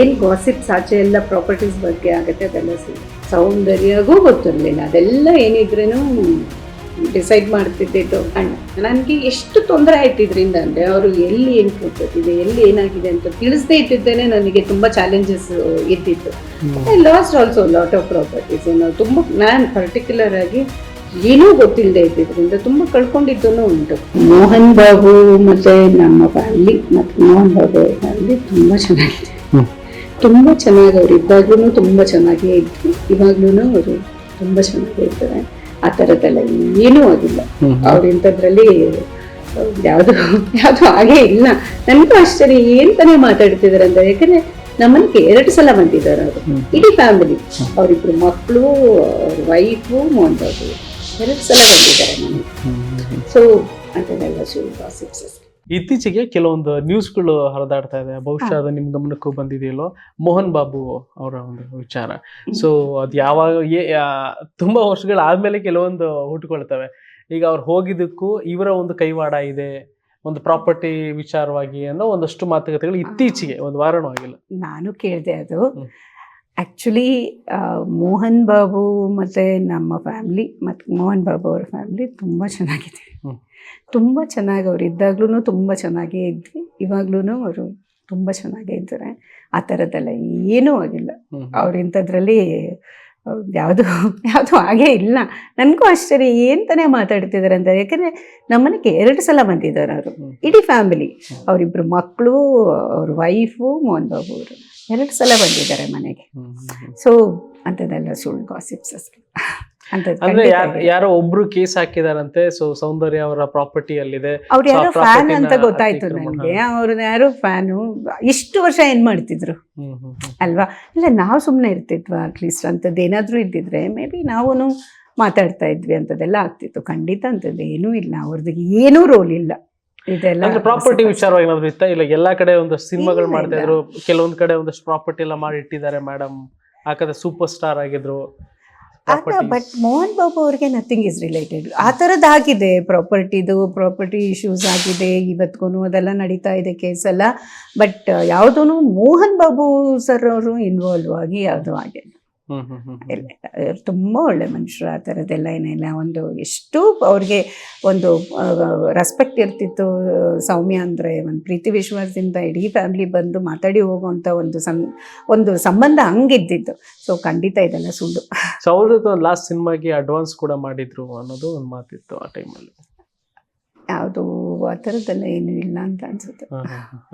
ಏನು ಗಾಸಿಪ್ಸ್ ಆಚೆ ಎಲ್ಲ ಪ್ರಾಪರ್ಟೀಸ್ ಬಗ್ಗೆ ಆಗುತ್ತೆ ಅದೆಲ್ಲ ಸೌಂದರ್ಯಗೂ ಗೊತ್ತಿರಲಿಲ್ಲ. ಅದೆಲ್ಲ ಏನಿದ್ರೂ ಡಿಸೈಡ್ ಮಾಡ್ತಿದ್ದಿದ್ದು ಅಣ್ಣ ನನಗೆ ಎಷ್ಟು ತೊಂದರೆ ಆಯ್ತು ಇದರಿಂದ ಅಂದರೆ ಅವರು ಎಲ್ಲಿ ಏನು ಕೂತಿದೆ ಎಲ್ಲಿ ಏನಾಗಿದೆ ಅಂತ ತಿಳಿಸದೇ ಇದ್ದಿದ್ದೇನೆ ನನಗೆ ತುಂಬ ಚಾಲೆಂಜಸ್ ಇದ್ದಿತ್ತು I lost also lot of properties ನಾವು ತುಂಬ ನಾನು ಪರ್ಟಿಕ್ಯುಲರ್ ಆಗಿ ಏನೂ ಗೊತ್ತಿಲ್ಲದೆ ಇದ್ದಿದ್ದರಿಂದ ತುಂಬ ಕಳ್ಕೊಂಡಿದ್ದೂ ಉಂಟು. ಮೋಹನ್ ಬಾಬು ಮತ್ತು ನಮ್ಮ ಫ್ಯಾಮಿಲಿ ಮತ್ತು ಮೋಹನ್ ಬಾಬು ಫ್ಯಾಮಿಲಿ ತುಂಬ ಚೆನ್ನಾಗಿದೆ. ತುಂಬ ಚೆನ್ನಾಗಿ ಅವ್ರು ಇದ್ದಾಗ್ಲೂ ತುಂಬ ಚೆನ್ನಾಗೇ ಇದ್ರು. ಇವಾಗ್ಲೂ ಅವರು ತುಂಬ ಚೆನ್ನಾಗೇ ಇರ್ತಾರೆ. ಆ ಥರದ್ದೆಲ್ಲ ಏನೂ ಆಗಿಲ್ಲ. ಅವ್ರು ಇಂಥದ್ರಲ್ಲಿ ಯಾವುದು ಯಾವುದು ಹಾಗೇ ಇಲ್ಲ. ನನಗೂ ಆಶ್ಚರ್ಯ ಏನ್ ತಾನೇ ಮಾತಾಡ್ತಿದಾರೆ ಅಂತ. ಯಾಕಂದ್ರೆ ನಮ್ಮನೆಗೆ ಎರಡು ಸಲ ಬಂದಿದ್ದಾರೆ ಅವರು. ಇಡೀ ಫ್ಯಾಮಿಲಿ ಅವರಿಬ್ರು ಮಕ್ಕಳು ಅವ್ರ ವೈಫು ಮೋಹನ್ ಬಾಬು. ಎರಡು ಸಲ ಬಂದಿದ್ದಾರೆ ಮನೆಗೆ ಸೊ ಅಂತ gossips ಅಷ್ಟೇ. ಇತ್ತೀಚೆಗೆ ಕೆಲವೊಂದು ನ್ಯೂಸ್ಗಳು ಹರಿದಾಡ್ತಾ ಇದೆ. ಬಹುಶಃ ಅದು ನಿಮ್ ಗಮನಕ್ಕೂ ಬಂದಿದೆಯಲ್ಲೋ? ಮೋಹನ್ ಬಾಬು ಅವರ ಒಂದು ವಿಚಾರ. ಸೊ ಅದು ಯಾವಾಗ ತುಂಬಾ ವರ್ಷಗಳ ವರ್ಷಗಳಾದ್ಮೇಲೆ ಕೆಲವೊಂದು ಹುಟ್ಟುಕೊಳ್ತವೆ ಈಗ ಅವ್ರು ಹೋಗಿದ್ದಕ್ಕೂ ಇವರ ಒಂದು ಕೈವಾಡ ಇದೆ ಒಂದು ಪ್ರಾಪರ್ಟಿ ವಿಚಾರವಾಗಿ ಅನ್ನೋ ಒಂದಷ್ಟು ಮಾತುಕತೆಗಳು ಇತ್ತೀಚೆಗೆ ಒಂದು ವಾರನೂ ಆಗಿಲ್ಲ. ನಾನು ಕೇಳಿದೆ ಅದು. ಆ್ಯಕ್ಚುಲಿ ಮೋಹನ್ ಬಾಬು ಮತ್ತು ನಮ್ಮ ಫ್ಯಾಮ್ಲಿ ಮತ್ತು ಮೋಹನ್ ಬಾಬು ಅವ್ರ ಫ್ಯಾಮ್ಲಿ ತುಂಬ ಚೆನ್ನಾಗಿದೆ. ತುಂಬ ಚೆನ್ನಾಗಿ ಅವ್ರು ಇದ್ದಾಗ್ಲೂ ತುಂಬ ಚೆನ್ನಾಗೇ ಇದ್ವಿ. ಇವಾಗ್ಲೂ ಅವರು ತುಂಬ ಚೆನ್ನಾಗೇ ಇದ್ದಾರೆ. ಆ ಥರದ್ದೆಲ್ಲ ಏನೂ ಆಗಿಲ್ಲ. ಅವ್ರ ಇಂಥದ್ರಲ್ಲಿ ಯಾವುದು ಯಾವುದು ಹಾಗೇ ಇಲ್ಲ. ನನಗೂ ಆಶ್ಚರ್ಯ ಏನು ತಾನೇ ಮಾತಾಡ್ತಿದ್ದಾರೆ ಅಂತ. ಯಾಕಂದರೆ ನಮ್ಮನೆಗೆ ಎರಡು ಸಲ ಬಂದಿದ್ದಾರೆ ಅವರು. ಇಡೀ ಫ್ಯಾಮಿಲಿ ಅವರಿಬ್ಬರು ಮಕ್ಕಳು ಅವ್ರ ವೈಫು ಮೋಹನ್ ಬಾಬು ಅವರು. ಎರಡು ಸಲ ಬಂದಿದ್ದಾರೆ ಮನೆಗೆ. ಸೊ ಅಂತದೆಲ್ಲ ಸುಳ್ಳು ಗಾಸಿಪ್ಸ್ ಅಷ್ಟೇ. ಅಂದ್ರೆ ಯಾರ್- ಒಬ್ರು ಕೇಸ್ ಹಾಕಿದಾರಂತೆ ಸೊ ಸೌಂದರ್ಯ ಅವರ ಪ್ರಾಪರ್ಟಿ ಅಲ್ಲಿದೆ. ಅವ್ರು ಯಾರೋ ಫ್ಯಾನ್ ಅಂತ ಗೊತ್ತಾಯ್ತು. ನನಗೆ. ಅವ್ರನ್ನ ಯಾರೋ ಫ್ಯಾನು ಇಷ್ಟು ವರ್ಷ ಏನ್ ಮಾಡ್ತಿದ್ರು. ಅಲ್ವಾ? ಇಲ್ಲ ನಾವು ಸುಮ್ಮನೆ ಇರ್ತಿದ್ವಾ ಅಟ್ಲೀಸ್ಟ್ ಅಂಥದ್ದು ಏನಾದರೂ ಇದ್ದಿದ್ರೆ ಮೇ ಬಿ ನಾವು ಮಾತಾಡ್ತಾ ಇದ್ವಿ ಅಂಥದ್ದೆಲ್ಲ ಆಗ್ತಿತ್ತು. ಖಂಡಿತ ಅಂಥದ್ದು ಏನೂ ಇಲ್ಲ. ಅವ್ರದ್ದು ಏನೂ ರೋಲ್ ಇಲ್ಲ. ಅಂದ್ರೆ ಪ್ರಾಪರ್ಟಿ ವಿಚಾರವಾಗಿ ಏನಾದ್ರು ಇತ್ತ? ಇಲ್ಲ ಎಲ್ಲಾ ಕಡೆ ಒಂದಷ್ಟು ಸಿನಿಮಾಗಳು ಮಾಡ್ತಾ ಇದ್ರು. ಕೆಲವೊಂದ್ ಕಡೆ ಒಂದಷ್ಟು ಪ್ರಾಪರ್ಟಿ ಎಲ್ಲ ಮಾಡಿ ಇಟ್ಟಿದ್ದಾರೆ ಮೇಡಮ್ ಆ ಸೂಪರ್ ಸ್ಟಾರ್ ಆಗಿದ್ರು. ಬಟ್ ಮೋಹನ್ ಬಾಬು ಅವ್ರಿಗೆ ನಥಿಂಗ್ ಇಸ್ ರಿಲೇಟೆಡ್ ಆ ಥರದ್ದು ಆಗಿದೆ. ಪ್ರಾಪರ್ಟಿದು ಪ್ರಾಪರ್ಟಿ ಇಶ್ಯೂಸ್ ಆಗಿದೆ. ಇವತ್ತಿಗೂ ಅದೆಲ್ಲ ನಡೀತಾ ಇದೆ ಕೇಸ್ ಎಲ್ಲ. ಬಟ್ ಯಾವುದೂ ಮೋಹನ್ ಬಾಬು ಸರ್ ಅವರು ಇನ್ವಾಲ್ವ್ ಆಗಿ ಯಾವುದು ಆಗಿಲ್ಲ. ತುಂಬ ಒಳ್ಳೆ ಮನುಷ್ಯರು ಆ ಥರದ್ದೆಲ್ಲ ಏನಿಲ್ಲ. ಒಂದು ಎಷ್ಟು ಅವ್ರಿಗೆ ಒಂದು ರೆಸ್ಪೆಕ್ಟ್ ಇರ್ತಿತ್ತು ಸೌಮ್ಯ ಅಂದರೆ ಒಂದು ಪ್ರೀತಿ ವಿಶ್ವಾಸದಿಂದ ಇಡೀ ಫ್ಯಾಮಿಲಿ ಬಂದು ಮಾತಾಡಿ ಹೋಗುವಂಥ ಒಂದು ಸಂ ಒಂದು ಸಂಬಂಧ ಹಂಗಿದ್ದಿತ್ತು ಸೊ ಖಂಡಿತ ಇದೆಲ್ಲ ಸುಳ್ಳು. ಸೊ ಅವ್ರದ್ದು ಲಾಸ್ಟ್ ಸಿನಿಮಾಗೆ ಅಡ್ವಾನ್ಸ್ ಕೂಡ ಮಾಡಿದ್ರು ಅನ್ನೋದು ಒಂದು ಮಾತಿತ್ತು ಆ ಟೈಮಲ್ಲಿ ಯಾವುದು ಆ ಥರದ್ದೆಲ್ಲ ಏನೂ ಇಲ್ಲ ಅಂತ ಅನ್ಸುತ್ತೆ.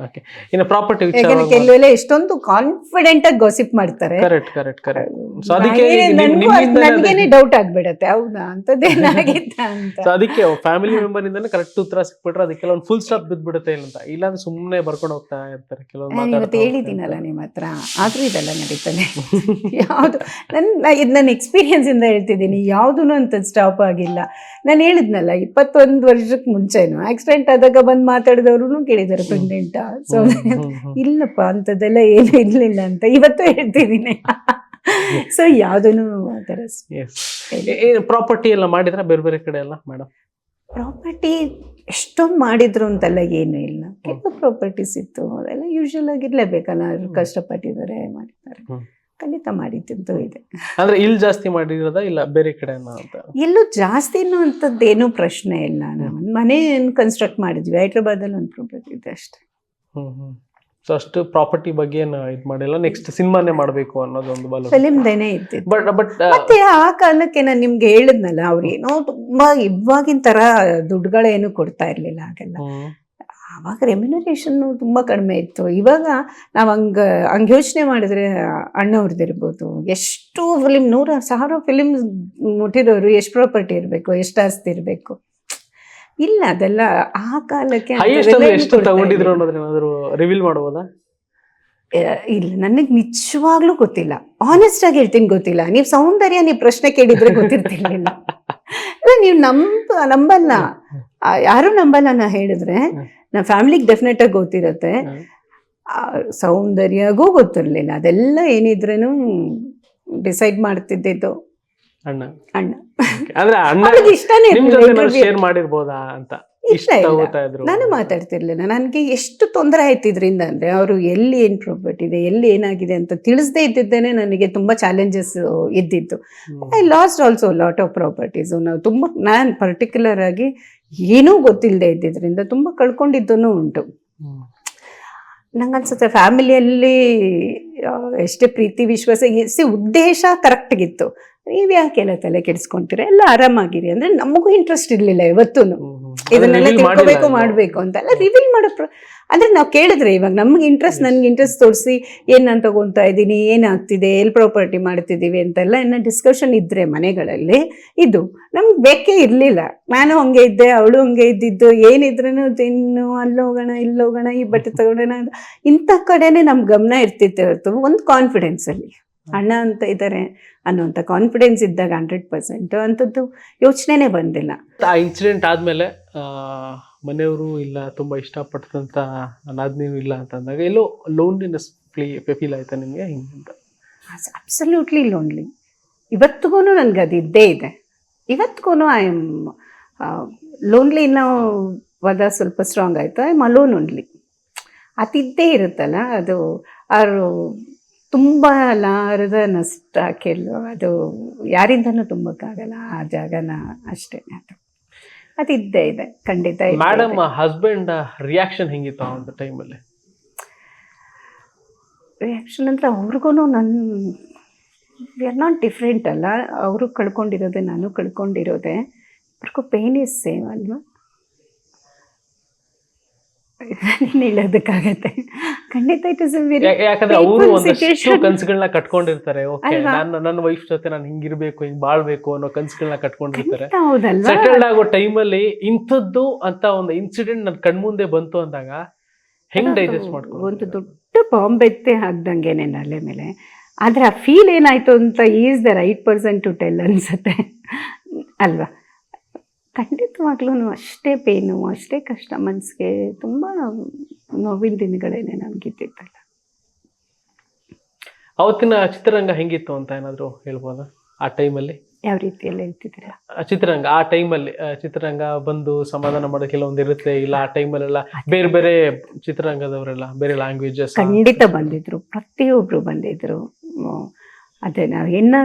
ಓಕೆ ಇನ್ನು ಪ್ರಾಪರ್ಟಿ ಯಾಕಂದ್ರೆ ಕೆಲವೆಲ್ಲ ಎಷ್ಟೊಂದು ಕಾನ್ಫಿಡೆಂಟ್ ಆಗಿ ಗಾಸಿಪ್ ಮಾಡ್ತಾರೆ. ಕರೆಕ್ಟ್ ಕರೆಕ್ಟ್ ಕರೆಕ್ಟ್ ಸೊ ಅದಕ್ಕೆ ನನಗೇನೆ ಡೌಟ್ ಆಗ್ಬಿಡತ್ತೆ. ಹೌದಾ? ಅಂತದೇನಾಗಿತ್ತ ಅಂತ. ಸೊ ಅದಕ್ಕೆ ಫ್ಯಾಮಿಲಿ ಮೆಂಬರ್ ಇಂದಾನೆ ಕರೆಕ್ಟ್ ಉತ್ತರ ಸಿಕ್ಬಿಟ್ರೆ ಅದಕ್ಕೆ ಕೆಲವೊಂದು ಫುಲ್ ಸ್ಟಾಪ್ ಬಿದ್ದ್ಬಿಡುತ್ತೆ ಇಲ್ಲ ಅಂತ ಇಲ್ಲ ಅಂದ್ರೆ ಸುಮ್ಮನೆ ಬರ್ಕೊಂಡು ಹೋಗ್ತಾ ಇರ್ತಾರೆ. ಕೆಲವೊಂದು ನಾನು ಇವತ್ತು ಹೇಳಿದ್ದೀನಲ್ಲ ನಿಮ್ಮ ಹತ್ರ. ಆದ್ರೂ ಇದೆಲ್ಲ ನಡೀತಾನೆ ಯಾವುದು ನನ್ನ ಇದು ನನ್ನ ಎಕ್ಸ್ಪೀರಿಯನ್ಸಿಂದ ಹೇಳ್ತಿದ್ದೀನಿ. ಯಾವುದೂ ಅಂತ ಸ್ಟಾಪ್ ಆಗಿಲ್ಲ. ನಾನು ಹೇಳಿದ್ನಲ್ಲ ಇಪ್ಪತ್ತೊಂದು ವರ್ಷಕ್ಕೆ ಮುಂಚೆನು. ಆಕ್ಸಿಡೆಂಟ್ ಆದಾಗ ಬಂದು ಮಾತಾಡಿದವ್ರು ಕೇಳಿದಾರೆ ಪ್ರೆಗ್ನೆಂಟ್ ಸೊ. ಇಲ್ಲಪ್ಪ ಅಂತದೆಲ್ಲ ಏನು ಇರ್ಲಿಲ್ಲ ಅಂತ ಇವತ್ತು ಹೇಳ್ತಿದ್ದೀನಿ. ಸೊ ಏನು ಪ್ರಾಪರ್ಟಿ ಎಲ್ಲ ಮಾಡಿದ್ರೆ? ಬೇರೆ ಬೇರೆ ಕಡೆ ಎಲ್ಲ ಮೇಡಮ್ ಪ್ರಾಪರ್ಟಿ ಎಷ್ಟೊಂದು ಮಾಡಿದ್ರು ಅಂತೆಲ್ಲ ಏನು ಇಲ್ಲ. ಕೆಲವು ಪ್ರಾಪರ್ಟೀಸ್ ಇತ್ತು. ಅದೆಲ್ಲ ಯೂಶುವಲ್ ಆಗಿರ್ಲೇಬೇಕಲ್ಲ ಕಷ್ಟಪಟ್ಟಿದ್ದಾರೆ ಮಾಡಿದ್ದಾರೆ. ಖಂಡಿತ ಮಾಡಿದ್ದು ಇದೆ. ಅಂದ್ರೆ ಇಲ್ಲಿ ಜಾಸ್ತಿ ಮಾಡಿರೋದ ಇಲ್ಲ ಬೇರೆ ಕಡೆ ಅಂತ? ಎಲ್ಲೂ ಜಾಸ್ತಿ ಏನು ಪ್ರಶ್ನೆ ಇಲ್ಲ. ನಾವು ಒಂದು ಮನೆ ಕನ್ಸ್ಟ್ರಕ್ಟ್ ಮಾಡಿದ್ವಿ. ಹೈದ್ರಾಬಾದಲ್ಲಿ ಒಂದು ಪ್ರಾಪರ್ಟಿ ಇದೆ ಅಷ್ಟೇ. ಹ್ಮ್ ಹ್ಮ್. ಸೊ ಅಷ್ಟು ಪ್ರಾಪರ್ಟಿ ಬಗ್ಗೆ ಏನು ಇದು ಮಾಡಿಲ್ಲ. ನೆಕ್ಸ್ಟ್ ಸಿನಿಮಾನೇ ಮಾಡಬೇಕು ಅನ್ನೋದೊಂದು ಬಲ. ಫಿಲಿಮ್ದೇನೆ ಇತ್ತು ಬಟ್ ಬಟ್ ಮತ್ತೆ ಆ ಕಾಲಕ್ಕೆ ನಾನು ನಿಮ್ಗೆ ಹೇಳಿದ್ನಲ್ಲ ಅವ್ರು ಏನೋ ತುಂಬಾ ಇವಾಗಿನ ತರ ದುಡ್ಡುಗಳೇನು ಕೊಡ್ತಾ ಇರ್ಲಿಲ್ಲ ಹಾಗೆಲ್ಲ. ಆವಾಗ ರೆಮ್ಯುನರೇಷನ್ನು ತುಂಬಾ ಕಡಿಮೆ ಇತ್ತು. ಇವಾಗ ನಾವು ಹಂಗ ಹಂಗೆ ಯೋಚನೆ ಮಾಡಿದ್ರೆ ಅಣ್ಣವ್ರದ್ದಿರ್ಬೋದು ಎಷ್ಟು ಫಿಲಿಮ್ ನೂರ ಸಾವಿರ ಫಿಲಿಮ್ ಮುಟ್ಟಿರೋರು ಎಷ್ಟು ಪ್ರಾಪರ್ಟಿ ಇರಬೇಕು ಎಷ್ಟು ಆಸ್ತಿ ಇರಬೇಕು. ಇಲ್ಲ ಅದೆಲ್ಲ ಆ ಕಾಲಕ್ಕೆ. ರಿವೀಲ್ ಇಲ್ಲ ನನಗೆ ನಿಜವಾಗ್ಲೂ ಗೊತ್ತಿಲ್ಲ. ಆನೆಸ್ಟ್ ಆಗಿ ಹೇಳ್ತೀನಿ ಗೊತ್ತಿಲ್ಲ. ನೀವು ಸೌಂದರ್ಯ ನೀವು ಪ್ರಶ್ನೆ ಕೇಳಿದ್ರೆ ಗೊತ್ತಿರ್ತಿರ್ಲಿಲ್ಲ. ನೀವು ನಂಬ ನಂಬಲ್ಲ. ಯಾರು ನಂಬಲ್ಲ ನಾ ಹೇಳಿದ್ರೆ. ನಮ್ಮ ಫ್ಯಾಮಿಲಿಗೆ ಡೆಫಿನೆಟ್ ಆಗಿ ಗೊತ್ತಿರುತ್ತೆ. ಸೌಂದರ್ಯಗೂ ಗೊತ್ತಿರಲಿಲ್ಲ. ಅದೆಲ್ಲ ಏನಿದ್ರೇನು ಡಿಸೈಡ್ ಮಾಡ್ತಿದ್ದಿದ್ದು. ಅಣ್ಣ. ಅಣ್ಣ. Okay. ಅಂದ್ರೆ ಅಣ್ಣ ಇಷ್ಟನೇ ನಿಮ್ ಜೊತೆ ಶೇರ್ ಮಾಡಿರ್ಬೋದಾ ಅಂತ? ಇಷ್ಟ ಇಲ್ಲ. ನಾನು ಮಾತಾಡ್ತಿರ್ಲಿಲ್ಲ. ನನಗೆ ಎಷ್ಟು ತೊಂದರೆ ಆಯ್ತು ಇದರಿಂದ ಅಂದರೆ ಅವರು ಎಲ್ಲಿ ಏನು ಪ್ರಾಪರ್ಟಿ ಇದೆ ಎಲ್ಲಿ ಏನಾಗಿದೆ ಅಂತ ತಿಳಿಸದೇ ಇದ್ದಿದ್ದೇನೆ ನನಗೆ ತುಂಬಾ ಚಾಲೆಂಜಸ್ ಇದ್ದಿತ್ತು I lost also lot of properties ನಾವು ತುಂಬ ನಾನು ಪರ್ಟಿಕ್ಯುಲರ್ ಆಗಿ ಏನೂ ಗೊತ್ತಿಲ್ಲದೆ ಇದ್ದಿದ್ದರಿಂದ ತುಂಬ ಕಳ್ಕೊಂಡಿದ್ದೂ ಉಂಟು. ನಂಗನ್ಸುತ್ತೆ ಫ್ಯಾಮಿಲಿಯಲ್ಲಿ ಎಷ್ಟೇ ಪ್ರೀತಿ ವಿಶ್ವಾಸ ಎಷ್ಟೇ ಉದ್ದೇಶ ಕರೆಕ್ಟ್ಗಿತ್ತು ನೀವು ಯಾಕೆಲ್ಲ ತಲೆ ಕೆಡಿಸ್ಕೊಂತೀರ? ಎಲ್ಲ ಆರಾಮಾಗಿರಿ ಅಂದ್ರೆ ನಮಗೂ ಇಂಟ್ರೆಸ್ಟ್ ಇರಲಿಲ್ಲ ಇವತ್ತೂ. ಇದನ್ನೆಲ್ಲ ತಿಳ್ಕೊಬೇಕು ಮಾಡಬೇಕು ಅಂತ. ಎಲ್ಲ ರಿವೀಲ್ ಮಾಡೋ ಅಂದ್ರೆ ನಾವು ಕೇಳಿದ್ರೆ ಇವಾಗ ನಮ್ಗೆ ಇಂಟ್ರೆಸ್ಟ್ ನನ್ಗೆ ಇಂಟ್ರೆಸ್ಟ್ ತೋರಿಸಿ ಏನು ನಾನು ತಗೊಂತಾ ಇದ್ದೀನಿ ಏನಾಗ್ತಿದೆ ಎಲ್ಲಿ ಪ್ರಾಪರ್ಟಿ ಮಾಡ್ತಿದ್ದೀವಿ ಅಂತೆಲ್ಲ ಇನ್ನ ಡಿಸ್ಕಷನ್ ಇದ್ರೆ ಮನೆಗಳಲ್ಲಿ ಇದು. ನಮ್ಗೆ ಬೇಕೇ ಇರಲಿಲ್ಲ. ನಾನು ಹಂಗೆ ಇದ್ದೆ ಅವಳು ಹಂಗೆ ಇದ್ದಿದ್ದು ಏನಿದ್ರೂ ತಿನ್ನು ಅಲ್ಲಿ ಹೋಗೋಣ ಇಲ್ಲಿ ಹೋಗೋಣ ಈ ಬಟ್ಟೆ ತಗೊಳ್ಳೋಣ ಅಂತ. ಇಂಥ ಕಡೆನೇ ನಮ್ ಗಮನ ಇರ್ತಿತ್ತು ಹೊರತು ಒಂದು ಕಾನ್ಫಿಡೆನ್ಸ್ ಅಲ್ಲಿ. ಅಣ್ಣ ಅಂತ ಇದ್ದಾರೆ ಅನ್ನುವಂಥ ಕಾನ್ಫಿಡೆನ್ಸ್ ಇದ್ದಾಗ ಹಂಡ್ರೆಡ್ ಪರ್ಸೆಂಟ್ ಅಂಥದ್ದು ಯೋಚನೆನೇ ಬಂದಿಲ್ಲ. ಆ ಇನ್ಸಿಡೆಂಟ್ ಆದ್ಮೇಲೆ ಮನೆಯವರು ಇಲ್ಲ, ತುಂಬ ಇಷ್ಟಪಡ್ತಂಥ ನಾದಿನಿಯೂ ಇಲ್ಲ ಅಂತ ಅಂದಾಗ ಎಲ್ಲೋ ಲೋನ್ಲಿನೆಸ್ ಫೀಲ್ ಆಯ್ತಾ ನಿಮಗೆ? ಹಿಂಗಂತ ಅಬ್ಸಲ್ಯೂಟ್ಲಿ ಲೋನ್ಲಿ ಇವತ್ತಿಗೂ ನನಗೆ ಅದು ಇದ್ದೇ ಇದೆ ಇವತ್ತಿಗೂ ಐ ಆಮ್ ಲೋನ್ಲಿ ಇನ್ನೂ ವದ ಸ್ವಲ್ಪ ಸ್ಟ್ರಾಂಗ್ ಆಯಿತು. ಐ ಲೋನ್ ಅಲೋನ್ ಓನ್ಲಿ ಇದ್ದೇ ಇರುತ್ತಲ್ಲ, ಅದು ಅವರು ತುಂಬ ಲಾರದ ನಷ್ಟ ಕೆಲವು ಅದು ಯಾರಿಂದನೂ ತುಂಬಕ್ಕಾಗಲ್ಲ ಆ ಜಾಗನ ಅಷ್ಟೇ ಅದು ಅದಿದ್ದೇ ಇದೆ. ಖಂಡಿತ ಇದೆ. ಮೇಡಮ್ ಹಸ್ಬೆಂಡ್ ರಿಯಾಕ್ಷನ್ ಹೆಂಗಿತ್ತು ಆ ಒಂದು ಟೈಮಲ್ಲಿ ರಿಯಾಕ್ಷನ್ ಅಂದರೆ ಅವ್ರಿಗೂ ನನ್ನ ವಿ ಆರ್ ನಾಟ್ ಡಿಫ್ರೆಂಟ್ ಅಲ್ಲ. ಅವರು ಕಳ್ಕೊಂಡಿರೋದೆ ನಾನು ಕಳ್ಕೊಂಡಿರೋದೆ. ಅವ್ರಿಗೂ ಪೇನ್ ಇಸ್ ಸೇಮ್ ಅಲ್ವಾ? ಹೇಳೋದಕ್ಕಾಗತ್ತೆ? ಖಂಡಿತ ಇಟ್ ಇಸ್ ಯಾಕಂದ್ರೆ ಅವರು ಒಂದಷ್ಟು. ಕನ್ಸುಗಳನ್ನ ಕಟ್ಕೊಂಡಿರ್ತಾರೆ. ಓಕೆ? ನಾನು ನನ್ನ ವೈಫ್ ಜೊತೆ ನಾನು ಹಿಂಗಿರ್ಬೇಕು ಹಿಂಗ್ ಬಾಳ್ಬೇಕು ಅನ್ನೋ ಕನ್ಸುಗಳನ್ನ ಕಟ್ಕೊಂಡಿರ್ತಾರೆ. ಸೆಟಲ್ಡ್ ಆಗೋ ಟೈಮಲ್ಲಿ ಇಂಥದ್ದು ಅಂತ ಒಂದು ಇನ್ಸಿಡೆಂಟ್ ನನ್ನ ಕಣ್ಮುಂದೆ ಬಂತು ಅಂದಾಗ ಹೆಂಗ್ ಡೈಜೆಸ್ಟ್ ಒಂದು ಮಾಡ್ಕೊಂಡು ದೊಡ್ಡ ಬಾಂಬೆತ್ತೆ ಹಾಕ್ದಂಗೆನೆ ನಲೆ ಮೇಲೆ. ಆದ್ರೆ ಆ ಫೀಲ್ ಏನಾಯ್ತು ಅಂತ is the right person to tell ಅನ್ಸುತ್ತೆ. ಅಲ್ವಾ? ಖಂಡಿತವಾಗ್ಲೂ ಅಷ್ಟೇ ಪೇನು ಅಷ್ಟೇ ಕಷ್ಟ ಮನಸ್ಸಿಗೆ ತುಂಬ ನೋವಿನ ದಿನಗಳೇನೆ ನಮಗಿದ್ದಿತ್ತಲ್ಲ ಅವತ್ತಿನ ಚಿತ್ರರಂಗ ಹೆಂಗಿತ್ತು ಅಂತ ಏನಾದ್ರು ಹೇಳ್ಬೋದಾ? ಆ ಟೈಮಲ್ಲಿ ಯಾವ ರೀತಿಯಲ್ಲಿ ಹೇಳ್ತಿದ್ದೀರಾ? ಚಿತ್ರರಂಗ ಆ ಟೈಮಲ್ಲಿ ಚಿತ್ರರಂಗ ಬಂದು ಸಮಾಧಾನ ಮಾಡೋ ಕೆಲವೊಂದು ಇರುತ್ತೆ. ಇಲ್ಲ ಆ ಟೈಮಲ್ಲೆಲ್ಲ ಬೇರೆ ಬೇರೆ ಚಿತ್ರರಂಗದವರೆಲ್ಲ ಬೇರೆ ಲ್ಯಾಂಗ್ವೇಜಸ್ ಖಂಡಿತ ಬಂದಿದ್ರು. ಪ್ರತಿಯೊಬ್ರು ಬಂದಿದ್ರು. ಅದೇ ನಾವು ಏನ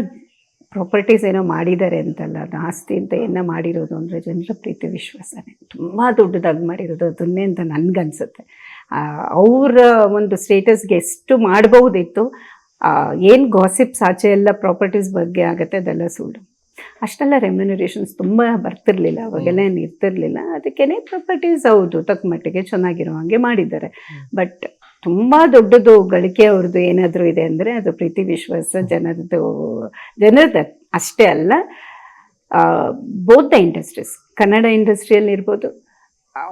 ಪ್ರಾಪರ್ಟೀಸ್ ಏನೋ ಮಾಡಿದ್ದಾರೆ ಅಂತಲ್ಲ ಅದು ಆಸ್ತಿ ಅಂತ ಏನೋ ಮಾಡಿರೋದು ಅಂದರೆ ಜನರ ಪ್ರೀತಿ ವಿಶ್ವಾಸನೇ. ತುಂಬ ದೊಡ್ಡದಾಗಿ ಮಾಡಿರೋದು ಅದನ್ನೇ ಅಂತ ನನಗನ್ಸುತ್ತೆ. ಅವರ ಒಂದು ಸ್ಟೇಟಸ್ಗೆ ಎಷ್ಟು ಮಾಡಬಹುದಿತ್ತು ಏನು ಗಾಸಿಪ್ಸ್ ಆಚೆ ಎಲ್ಲ ಪ್ರಾಪರ್ಟೀಸ್ ಬಗ್ಗೆ ಆಗುತ್ತೆ ಅದೆಲ್ಲ ಸುಳ್ಳು. ಅಷ್ಟೆಲ್ಲ ರೆಮ್ಯುನರೇಷನ್ಸ್ ತುಂಬ ಬರ್ತಿರ್ಲಿಲ್ಲ ಅವಾಗೆಲ್ಲ ಏನು ಇರ್ತಿರ್ಲಿಲ್ಲ. ಅದಕ್ಕೇನೆ ಪ್ರಾಪರ್ಟೀಸ್ ಹೌದು ತಕ್ಕ ಮಟ್ಟಿಗೆ ಚೆನ್ನಾಗಿರೋ ಹಾಗೆ ಮಾಡಿದ್ದಾರೆ. ಬಟ್ ತುಂಬ ದೊಡ್ಡದು ಗಳಿಕೆ ಅವ್ರದ್ದು ಏನಾದರೂ ಇದೆ ಅಂದರೆ ಅದು ಪ್ರೀತಿ ವಿಶ್ವಾಸ ಜನರದ್ದು ಜನರದ ಅಷ್ಟೇ ಅಲ್ಲ ಬೋತ್ ದ ಇಂಡಸ್ಟ್ರೀಸ್ ಕನ್ನಡ ಇಂಡಸ್ಟ್ರಿಯಲ್ಲಿ ಇರ್ಬೋದು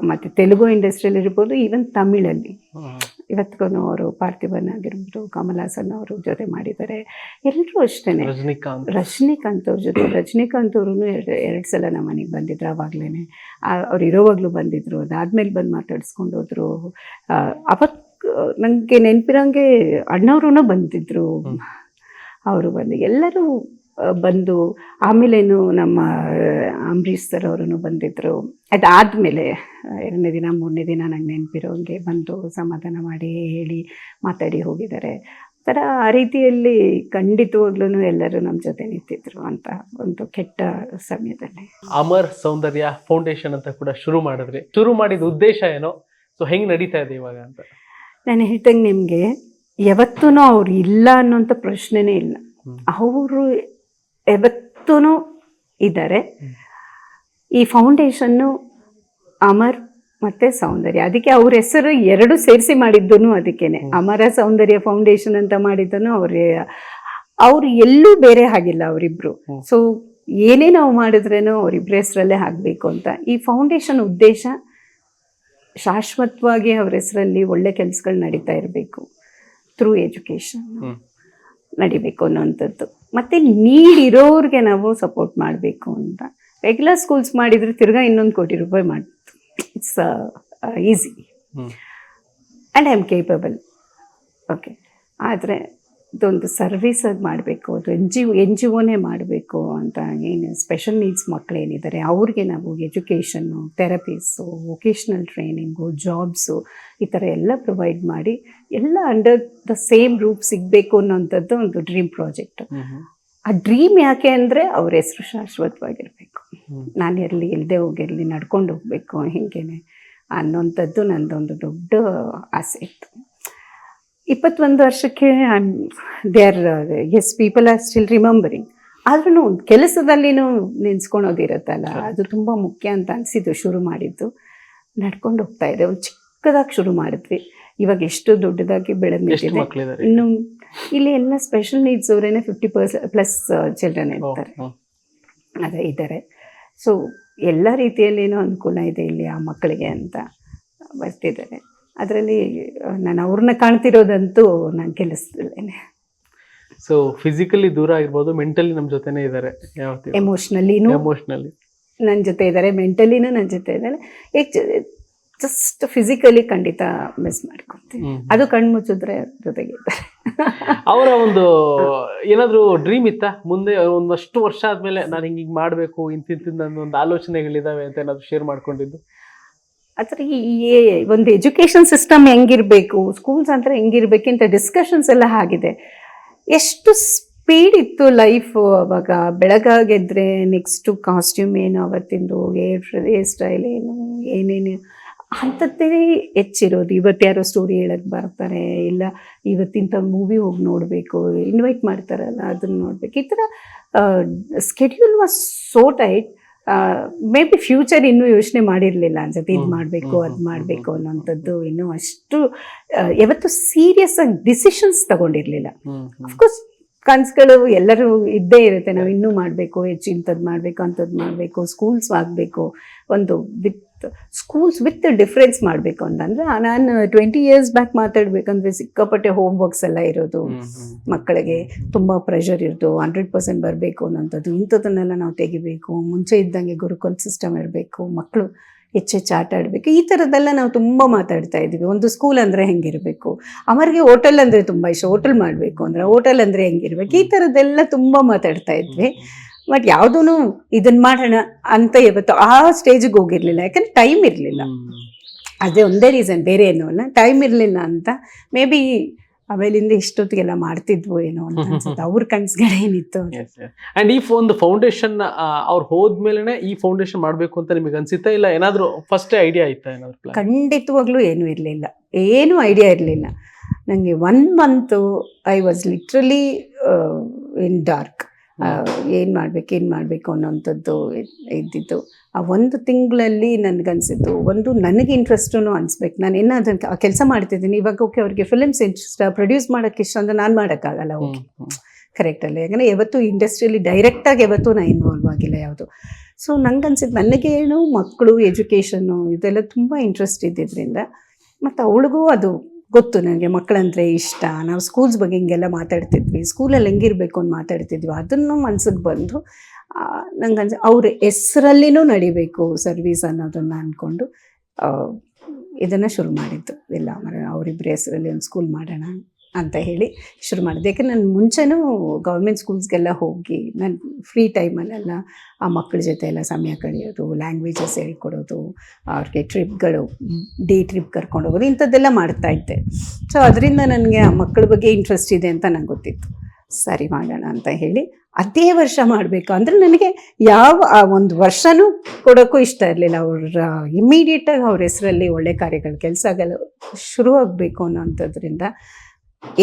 ಮತ್ತೆ ತೆಲುಗು ಇಂಡಸ್ಟ್ರಿಯಲ್ಲಿ ಇರ್ಬೋದು ಈವನ್ ತಮಿಳಲ್ಲಿ. ಇವತ್ತಿಗೂ ಅವರು ಪಾರ್ಥಿವನ್ ಆಗಿರ್ಬೋದು ಕಮಲಾಸನ್ ಅವರು ಜೊತೆ ಮಾಡಿದ್ದಾರೆ. ಎಲ್ಲರೂ ಅಷ್ಟೇ ರಜನಿಕಾಂತ್. ರಜನಿಕಾಂತ್ ಅವ್ರ ಜೊತೆ ರಜನಿಕಾಂತ್ ಅವರು ಎರಡು ಎರಡು ಸಲ ನಮ್ಮ ಮನೆಗೆ ಬಂದಿದ್ರು ಅವಾಗಲೇ ಅವ್ರು ಇರೋವಾಗಲೂ ಬಂದಿದ್ರು. ಅದಾದ್ಮೇಲೆ ಬಂದು ಮಾತಾಡಿಸ್ಕೊಂಡು ಹೋದ್ರು. ಅವತ್ತು ನನಗೆ ನೆನಪಿರೋಂಗೆ ಅಣ್ಣವ್ರೂ ಬಂದಿದ್ರು. ಅವರು ಬಂದು ಎಲ್ಲರೂ ಬಂದು ಆಮೇಲೇನು ನಮ್ಮ ಅಂಬರೀಷ್ ಸರ್ ಅವರು ಬಂದಿದ್ರು. ಅದಾದಮೇಲೆ ಎರಡನೇ ದಿನ ಮೂರನೇ ದಿನ ನಂಗೆ ನೆನಪಿರೋಂಗೆ ಬಂದು ಸಮಾಧಾನ ಮಾಡಿ ಹೇಳಿ ಮಾತಾಡಿ ಹೋಗಿದ್ದಾರೆ. ಥರ ಆ ರೀತಿಯಲ್ಲಿ ಖಂಡಿತವಾಗ್ಲೂ ಎಲ್ಲರೂ ನಮ್ಮ ಜೊತೆ ನಿಂತಿದ್ರು ಅಂತ ಒಂದು ಕೆಟ್ಟ ಸಮಯದಲ್ಲಿ. ಅಮರ್ ಸೌಂದರ್ಯ ಫೌಂಡೇಶನ್ ಅಂತ ಕೂಡ ಶುರು ಮಾಡಿದ್ರಿ. ಶುರು ಮಾಡಿದ ಉದ್ದೇಶ ಏನೋ? ಸೊ ಹೆಂಗೆ ನಡೀತಾ ಇದೆ ಇವಾಗ ಅಂತ. ನಾನು ಹೇಳ್ದಂಗೆ ನಿಮಗೆ ಯಾವತ್ತೂ ಅವ್ರು ಇಲ್ಲ ಅನ್ನೋಂಥ ಪ್ರಶ್ನೆನೇ ಇಲ್ಲ. ಅವರು ಯಾವತ್ತೂ ಇದ್ದಾರೆ. ಈ ಫೌಂಡೇಶನ್ನು ಅಮರ್ ಮತ್ತೆ ಸೌಂದರ್ಯ ಅದಕ್ಕೆ ಅವ್ರ ಹೆಸರು ಎರಡು ಸೇರಿಸಿ ಮಾಡಿದ್ದೂ ಅದಕ್ಕೇನೆ ಅಮರ ಸೌಂದರ್ಯ ಫೌಂಡೇಶನ್ ಅಂತ ಮಾಡಿದ್ದನು ಅವ್ರ ಅವ್ರು ಎಲ್ಲೂ ಬೇರೆ ಆಗಿಲ್ಲ ಅವರಿಬ್ರು. ಸೊ ಏನೇ ನಾವು ಮಾಡಿದ್ರೇನೋ ಅವರಿಬ್ಬರ ಹೆಸರಲ್ಲೇ ಆಗಬೇಕು ಅಂತ ಈ ಫೌಂಡೇಶನ್ ಉದ್ದೇಶ ಶಾಶ್ವತವಾಗಿ ಅವ್ರ ಹೆಸರಲ್ಲಿ ಒಳ್ಳೆ ಕೆಲಸಗಳು ನಡೀತಾ ಇರಬೇಕು. Through education. ನಡಿಬೇಕು ಅನ್ನೋವಂಥದ್ದು. ಮತ್ತು ನೀಡಿರೋರಿಗೆ ನಾವು ಸಪೋರ್ಟ್ ಮಾಡಬೇಕು ಅಂತ. ರೆಗ್ಯುಲರ್ ಸ್ಕೂಲ್ಸ್ ಮಾಡಿದರೆ ತಿರ್ಗಾ ಇನ್ನೊಂದು ಕೋಟಿ ರೂಪಾಯಿ ಮಾಡ್ತು it's easy. And I am capable okay ಆದರೆ ಇದೊಂದು ಸರ್ವಿಸಾಗಿ ಮಾಡಬೇಕು. ಅದು ಎನ್ ಜಿ ಎನ್ ಜಿ ಒನೇ ಮಾಡಬೇಕು ಅಂತ ಏನು ಸ್ಪೆಷಲ್ ನೀಡ್ಸ್ ಮಕ್ಕಳೇನಿದ್ದಾರೆ ಅವ್ರಿಗೆ ನಾವು education therapies vocational training jobs ಈ ಥರ ಎಲ್ಲ ಪ್ರೊವೈಡ್ ಮಾಡಿ ಎಲ್ಲ ಅಂಡರ್ ದ ಸೇಮ್ ರೂಪ್ ಸಿಗಬೇಕು ಅನ್ನೋಂಥದ್ದು ಒಂದು ಡ್ರೀಮ್ ಪ್ರಾಜೆಕ್ಟ್ ಆ ಡ್ರೀಮ್ ಯಾಕೆ ಅಂದರೆ ಅವ್ರ ಹೆಸರು ಶಾಶ್ವತವಾಗಿರಬೇಕು. ನಾನು ಇರಲಿ ಇಲ್ಲದೆ ಹೋಗಿರಲಿ ನಡ್ಕೊಂಡು ಹೋಗಬೇಕು ಹಿಂಗೇನೆ ಅನ್ನೋಂಥದ್ದು ನಂದೊಂದು ದೊಡ್ಡ ಆಸೆ ಇತ್ತು. ಇಪ್ಪತ್ತೊಂದು ವರ್ಷಕ್ಕೆ they are yes people are still remembering ಆದ್ರೂ ಕೆಲಸದಲ್ಲಿನೂ ನೆನ್ಸ್ಕೊಳೋದಿರತ್ತಲ್ಲ ಅದು ತುಂಬ ಮುಖ್ಯ ಅಂತ ಅನಿಸಿದ್ದು ಶುರು ಮಾಡಿದ್ದು. ನಡ್ಕೊಂಡು ಹೋಗ್ತಾ ಇದೆ ಒಂದು ಚಿಕ್ಕದಾಗಿ ಶುರು ಮಾಡಿದ್ವಿ. ಇವಾಗ ಎಷ್ಟು ದೊಡ್ಡದಾಗಿ ಬೆಳೆದ ಇನ್ನು ಇಲ್ಲಿ ಎಲ್ಲ ಸ್ಪೆಷಲ್ ನೀಡ್ಸ್ ಅವರೇನೆ ಫಿಫ್ಟಿ ಪರ್ಸೆಂಟ್ ಪ್ಲಸ್ ಚಿಲ್ಡ್ರನ್ ಇರ್ತಾರೆ. ಅದೇ ಇದ್ದಾರೆ ಸೊ ಎಲ್ಲ ರೀತಿಯಲ್ಲಿನೂ ಅನುಕೂಲ ಇದೆ ಇಲ್ಲಿ ಆ ಮಕ್ಕಳಿಗೆ ಅಂತ ಬರ್ತಿದ್ದಾರೆ. ಅದರಲ್ಲಿ ನಾನು ಅವ್ರನ್ನ ಕಾಣ್ತಿರೋದಂತೂ ನಾನು ಕೆಲಸದಲ್ಲೇನೆ ಸೊ ಫಿಸಿಕಲಿ ದೂರ ಆಗಿರ್ಬೋದು ಮೆಂಟಲಿ ನಮ್ಮ ಜೊತೆನೇ ಇದ್ದಾರೆ ಎಮೋಷ್ನಲಿನೂ ಎಮೋಷನಲಿ ನನ್ನ ಜೊತೆ ಇದ್ದಾರೆ ಮೆಂಟಲಿನೂ ನನ್ನ ಜೊತೆ ಇದ್ದಾರೆ ಜಸ್ಟ್ ಫಿಸಿಕಲಿ ಖಂಡಿತ ಮಿಸ್ ಮಾಡ್ಕೊತೀನಿ. ಅದು ಕಣ್ಣು ಮುಚ್ಚಿದ್ರೆ ಜೊತೆಗೆ ಇದ್ದಾರೆ ಅವರ ಒಂದು ಏನಾದರೂ ಡ್ರೀಮ್ ಇತ್ತಾ? ಮುಂದೆ ಒಂದಷ್ಟು ವರ್ಷ ಆದಮೇಲೆ ನಾನು ಹಿಂಗೆ ಮಾಡಬೇಕು ಇಂತಿಂತಿಂದ ಒಂದು ಆಲೋಚನೆಗಳಿದ್ದಾವೆ ಅಂತ ಏನಾದರೂ ಶೇರ್ ಮಾಡ್ಕೊಂಡಿದ್ದು? ಆತರ ಈ ಒಂದು ಎಜುಕೇಶನ್ ಸಿಸ್ಟಮ್ ಹೆಂಗಿರ್ಬೇಕು ಸ್ಕೂಲ್ಸ್ ಅಂತ ಹೆಂಗಿರ್ಬೇಕು ಅಂತ ಡಿಸ್ಕಷನ್ಸ್ ಎಲ್ಲ ಆಗಿದೆ. ಎಷ್ಟು ಸ್ಪೀಡ್ ಇತ್ತು ಲೈಫು ಅವಾಗ? ಬೆಳಗಾಗೆದ್ರೆ ನೆಕ್ಸ್ಟು ಕಾಸ್ಟ್ಯೂಮ್ ಏನು ಅವತ್ತಿಂದು ಏರ್ ಹೇರ್ ಸ್ಟೈಲ್ ಏನು, ಏನೇನು? ಅಂಥದ್ದೇ ಹೆಚ್ಚಿರೋದು. ಇವತ್ತು ಯಾರೋ ಸ್ಟೋರಿ ಹೇಳಕ್ಕೆ ಬರ್ತಾರೆ, ಇಲ್ಲ ಇವತ್ತಿಂಥ ಮೂವಿ ಹೋಗಿ ನೋಡಬೇಕು ಇನ್ವೈಟ್ ಮಾಡ್ತಾರಲ್ಲ, ಅದನ್ನು ನೋಡ್ಬೇಕು. ಈ ಥರ schedule was so tight maybe future ಇನ್ನೂ ಯೋಚನೆ ಮಾಡಿರಲಿಲ್ಲ ಅನ್ಸುತ್ತೆ. ಇದು ಮಾಡಬೇಕು ಅದು ಮಾಡಬೇಕು ಅನ್ನೋಂಥದ್ದು ಇನ್ನೂ ಅಷ್ಟು ಯಾವತ್ತು ಸೀರಿಯಸ್ ಆಗಿ ಡಿಸಿಷನ್ಸ್ ತಗೊಂಡಿರಲಿಲ್ಲ. ಅಫ್ಕೋರ್ಸ್ ಕನ್ಸುಗಳು ಎಲ್ಲರೂ ಇದ್ದೇ ಇರುತ್ತೆ. ನಾವು ಇನ್ನೂ ಮಾಡಬೇಕು ಹೆಚ್ಚು ಇಂಥದ್ದು ಮಾಡಬೇಕು ಅಂಥದ್ದು ಮಾಡಬೇಕು ಸ್ಕೂಲ್ಸ್ ಆಗಬೇಕು ಒಂದು ವಿತ್ ಸ್ಕೂಲ್ಸ್ ವಿತ್ ಡಿಫ್ರೆನ್ಸ್ ಮಾಡಬೇಕು ಅಂತಂದ್ರೆ ನಾನು ಟ್ವೆಂಟಿ ಇಯರ್ಸ್ ಬ್ಯಾಕ್ ಮಾತಾಡಬೇಕಂದ್ರೆ ಸಿಕ್ಕಾಪಟ್ಟೆ ಹೋಮ್ ವರ್ಕ್ಸ್ ಎಲ್ಲ ಇರೋದು. ಮಕ್ಕಳಿಗೆ ತುಂಬ ಪ್ರೆಷರ್ ಇರೋದು ಹಂಡ್ರೆಡ್ ಪರ್ಸೆಂಟ್ ಬರಬೇಕು ಅನ್ನೋಂಥದ್ದು. ಇಂಥದ್ದನ್ನೆಲ್ಲ ನಾವು ತೆಗಿಬೇಕು ಮುಂಚೆ ಇದ್ದಂಗೆ ಗುರುಕುಲ್ ಸಿಸ್ಟಮ್ ಇರಬೇಕು ಮಕ್ಕಳು ಹೆಚ್ಚೆಚ್ಚು ಆಟ ಆಡಬೇಕು ಈ ಥರದ್ದೆಲ್ಲ ನಾವು ತುಂಬ ಮಾತಾಡ್ತಾ ಇದ್ವಿ ಒಂದು ಸ್ಕೂಲ್ ಅಂದರೆ ಹೆಂಗಿರಬೇಕು? ಅವರಿಗೆ ಹೋಟೆಲ್ ಅಂದರೆ ತುಂಬ ಇಷ್ಟ. ಹೋಟೆಲ್ ಮಾಡಬೇಕು ಅಂದರೆ ಹೋಟೆಲ್ ಅಂದರೆ ಹೆಂಗಿರ್ಬೇಕು? ಈ ಥರದ್ದೆಲ್ಲ ತುಂಬ ಮಾತಾಡ್ತಾ ಇದ್ವಿ. ಬಟ್ ಯಾವುದೂ ಇದನ್ನ ಮಾಡೋಣ ಅಂತ ಇವತ್ತು ಆ ಸ್ಟೇಜಿಗೆ ಹೋಗಿರ್ಲಿಲ್ಲ. ಯಾಕಂದ್ರೆ ಟೈಮ್ ಇರಲಿಲ್ಲ. ಅದೇ ಒಂದೇ ರೀಸನ್ ಬೇರೆ ಏನೋ ಅಲ್ಲ ಟೈಮ್ ಇರಲಿಲ್ಲ ಅಂತ. ಮೇ ಬಿ ಆಮೇಲಿಂದ ಇಷ್ಟೊತ್ತಿಗೆಲ್ಲ ಮಾಡ್ತಿದ್ವು ಏನೋ ಅಂತ ಅನ್ಸುತ್ತೆ. ಅವ್ರ ಕನ್ಸುಗಳೇನಿತ್ತು ಏನಿತ್ತು. ಅಂಡ್ ಈ ಒಂದು ಫೌಂಡೇಶನ್ ಅವ್ರು ಹೋದ್ಮೇಲೆ ಈ ಫೌಂಡೇಶನ್ ಮಾಡಬೇಕು ಅಂತ ನಿಮಗೆ ಅನ್ಸಿತ್ತ ಇಲ್ಲ? ಏನಾದ್ರು ಫಸ್ಟ್ ಐಡಿಯಾ ಇತ್ತಾ ಏನಾದ್ರು ಖಂಡಿತವಾಗ್ಲೂ ಏನೂ ಇರಲಿಲ್ಲ. ಏನೂ ಐಡಿಯಾ ಇರಲಿಲ್ಲ. ನನಗೆ one month I was literally in dark ಏನು ಮಾಡಬೇಕು ಏನು ಮಾಡಬೇಕು ಅನ್ನೋಂಥದ್ದು ಇದ್ದಿತ್ತು. ಇದ್ದಿದ್ದು ಆ ಒಂದು ತಿಂಗಳಲ್ಲಿ ನನಗನ್ಸಿದ್ದು ಒಂದು ನನಗೆ ಇಂಟ್ರೆಸ್ಟೂ ಅನಿಸ್ಬೇಕು. ನಾನು ಏನಾದ್ರೂ ಕೆಲಸ ಮಾಡ್ತಿದ್ದೀನಿ ಇವಾಗ ಓಕೆ ಅವ್ರಿಗೆ ಫಿಲಮ್ಸ್ ಇಂಟ್ರೆಸ್ಟ್ ಪ್ರೊಡ್ಯೂಸ್ ಮಾಡೋಕ್ಕೆ ಇಷ್ಟ ಅಂದರೆ ನಾನು ಮಾಡೋಕ್ಕಾಗಲ್ಲ ಓಕೆ ಕರೆಕ್ಟ್ ಅಲ್ಲ. ಯಾಕಂದರೆ ಯಾವತ್ತೂ ಇಂಡಸ್ಟ್ರಿಯಲ್ಲಿ ಡೈರೆಕ್ಟಾಗಿ ಯಾವತ್ತೂ ನಾನು ಇನ್ವಾಲ್ವ್ ಆಗಿಲ್ಲ ಯಾವುದು. ಸೊ ನಂಗೆ ಅನ್ಸಿದ್ದು ನನಗೇನು ಮಕ್ಕಳು ಎಜುಕೇಷನ್ನು ಇದೆಲ್ಲ ತುಂಬ ಇಂಟ್ರೆಸ್ಟ್ ಇದ್ದಿದ್ದರಿಂದ ಮತ್ತು ಅವಳಿಗೂ ಅದು ಗೊತ್ತು ನನಗೆ ಮಕ್ಕಳಂದ್ರೆ ಇಷ್ಟ. ನಾವು ಸ್ಕೂಲ್ಸ್ ಬಗ್ಗೆ ಹಿಂಗೆಲ್ಲ ಮಾತಾಡ್ತಿದ್ವಿ. ಸ್ಕೂಲಲ್ಲಿ ಹೆಂಗಿರಬೇಕು ಅಂತ ಮಾತಾಡ್ತಿದ್ವಿ. ಅದನ್ನು ಮನ್ಸಿಗೆ ಬಂದು ನಂಗೆ ಅನ್ಸ, ಅವ್ರ ಹೆಸ್ರಲ್ಲಿನೂ ನಡಿಬೇಕು ಸರ್ವೀಸ್ ಅನ್ನೋದನ್ನು ಅಂದ್ಕೊಂಡು ಇದನ್ನು ಶುರು ಮಾಡಿದ್ದು. ಮರ ಅವರಿಬ್ಬರ ಹೆಸರಲ್ಲಿ ಒಂದು ಸ್ಕೂಲ್ ಮಾಡೋಣ ಅಂತ ಹೇಳಿ ಶುರು ಮಾಡಿದೆ ಯಾಕೆ ನಾನು ಮುಂಚೆನೂ ಗೌರ್ಮೆಂಟ್ ಸ್ಕೂಲ್ಸ್ಗೆಲ್ಲ ಹೋಗಿ ನಾನು ಫ್ರೀ ಟೈಮಲ್ಲೆಲ್ಲ ಆ ಮಕ್ಕಳ ಜೊತೆ ಎಲ್ಲ ಸಮಯ ಕಳೆಯೋದು ಲ್ಯಾಂಗ್ವೇಜಸ್ ಹೇಳ್ಕೊಡೋದು, ಅವ್ರಿಗೆ ಟ್ರಿಪ್ಗಳು ಡೇ ಟ್ರಿಪ್ ಕರ್ಕೊಂಡು ಹೋಗೋದು, ಇಂಥದ್ದೆಲ್ಲ ಮಾಡ್ತಾ ಇದ್ದೆ. ಸೊ ಅದರಿಂದ ನನಗೆ ಆ ಮಕ್ಕಳ ಬಗ್ಗೆ ಇಂಟ್ರೆಸ್ಟ್ ಇದೆ ಅಂತ ನಂಗೆ ಗೊತ್ತಿತ್ತು. ಸರಿ ಮಾಡೋಣ ಅಂತ ಹೇಳಿ ಅದೇ ವರ್ಷ ಮಾಡಬೇಕು. ಅಂದರೆ ನನಗೆ ಯಾವ ಆ ಒಂದು ವರ್ಷನೂ ಕೊಡೋಕ್ಕೂ ಇಷ್ಟ ಇರಲಿಲ್ಲ. ಅವ್ರ ಇಮ್ಮಿಡಿಯೇಟಾಗಿ ಅವ್ರ ಹೆಸರಲ್ಲಿ ಒಳ್ಳೆ ಕಾರ್ಯಗಳು ಕೆಲಸಗಳು ಶುರು ಆಗಬೇಕು ಅನ್ನೋಂಥದ್ರಿಂದ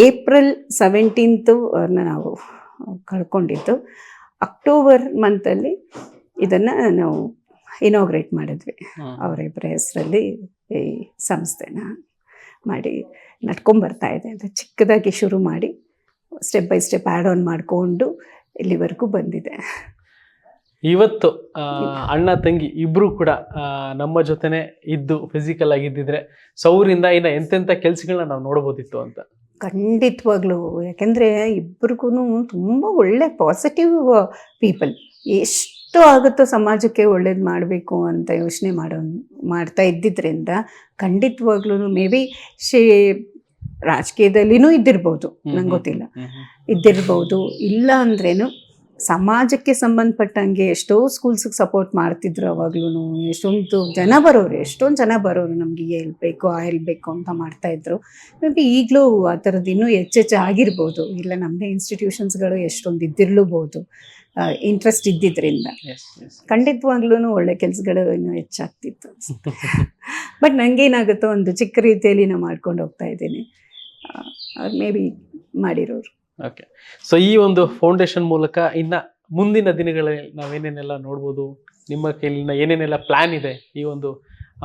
ಏಪ್ರಿಲ್ ಸೆವೆಂಟೀನ್ತು ಅವ್ರನ್ನ ನಾವು ಕಳ್ಕೊಂಡಿದ್ದು. ಅಕ್ಟೋಬರ್ ಮಂತಲ್ಲಿ ಇದನ್ನು ನಾವು ಇನಾಗ್ರೇಟ್ ಮಾಡಿದ್ವಿ. ಅವರಿಬ್ಬರ ಹೆಸರಲ್ಲಿ ಈ ಸಂಸ್ಥೆನ ಮಾಡಿ ನಡ್ಕೊಂಬರ್ತಾ ಇದೆ ಅಂತ ಚಿಕ್ಕದಾಗಿ ಶುರು ಮಾಡಿ step by step add on ಮಾಡಿಕೊಂಡು ಇಲ್ಲಿವರೆಗೂ ಬಂದಿದೆ. ಇವತ್ತು ಅಣ್ಣ ತಂಗಿ ಇಬ್ರು ಕೂಡ ನಮ್ಮ ಜೊತೆನೆ ಇದ್ದು ಫಿಸಿಕಲ್ ಆಗಿದ್ದಿದ್ರೆ ಸೌರಿಂದ ಇನ್ನ ಎಂತೆಂಥ ಕೆಲಸಗಳನ್ನ ನಾವು ನೋಡ್ಬೋದಿತ್ತು ಅಂತ. ಖಂಡಿತವಾಗ್ಲೂ. ಯಾಕೆಂದರೆ ಇಬ್ರಿಗೂ ತುಂಬ ಒಳ್ಳೆ ಪಾಸಿಟಿವ್ ಪೀಪಲ್ ಎಷ್ಟು ಆಗುತ್ತೋ ಸಮಾಜಕ್ಕೆ ಒಳ್ಳೇದು ಮಾಡಬೇಕು ಅಂತ ಯೋಚನೆ ಮಾಡೋ ಮಾಡ್ತಾ ಇದ್ದಿದ್ದರಿಂದ ಖಂಡಿತವಾಗ್ಲೂ ಮೇ ಬಿ ಶೇ ರಾಜಕೀಯದಲ್ಲಿನೂ ಇದ್ದಿರ್ಬೋದು. ನಂಗೆ ಗೊತ್ತಿಲ್ಲ. ಇದ್ದಿರ್ಬೋದು. ಇಲ್ಲ ಅಂದ್ರೇನು ಸಮಾಜಕ್ಕೆ ಸಂಬಂಧಪಟ್ಟಂಗೆ ಎಷ್ಟೋ ಸ್ಕೂಲ್ಸಿಗೆ ಸಪೋರ್ಟ್ ಮಾಡ್ತಿದ್ರು ಅವಾಗ್ಲೂ ಎಷ್ಟೊಂದು ಜನ ಬರೋರು ಎಷ್ಟೊಂದು ಜನ ಬರೋರು ನಮ್ಗೆ ಹೇಳ್ಬೇಕು ಆ ಹೇಳ್ಬೇಕು ಅಂತ ಮಾಡ್ತಾ ಇದ್ರು. ಮೇ ಬಿ ಈಗಲೂ ಆ ಥರದ್ದು ಇನ್ನೂ ಹೆಚ್ಚೆಚ್ಚು ಆಗಿರ್ಬೋದು. ಇಲ್ಲ ನಮ್ಮದೇ ಇನ್ಸ್ಟಿಟ್ಯೂಷನ್ಸ್ಗಳು ಎಷ್ಟೊಂದು ಇದ್ದಿರ್ಲೂಬೋದು. Interest yes. ಖಂಡಿತವಾಗ್ಲೂ ಒಳ್ಳೆ ಕೆಲಸಗಳು ಇನ್ನೂ ಹೆಚ್ಚಾಗ್ತಿತ್ತು ಬಟ್ ನನಗೇನಾಗುತ್ತೋ ಒಂದು ಚಿಕ್ಕ ರೀತಿಯಲ್ಲಿ ನಾನು ಮಾಡ್ಕೊಂಡು ಹೋಗ್ತಾ ಇದ್ದೀನಿ. ಅವ್ರು ಮೇ ಬಿ ಮಾಡಿರೋರು. ಓಕೆ ಸೊ ಈ ಒಂದು ಫೌಂಡೇಶನ್ ಮೂಲಕ ಇನ್ನ ಮುಂದಿನ ದಿನಗಳಲ್ಲಿ ನಾವೇನೇನೆಲ್ಲ ನೋಡ್ಬೋದು? ನಿಮ್ಮ ಕೈಲಿನ ಏನೇನೆಲ್ಲ ಪ್ಲಾನ್ ಇದೆ ಈ ಒಂದು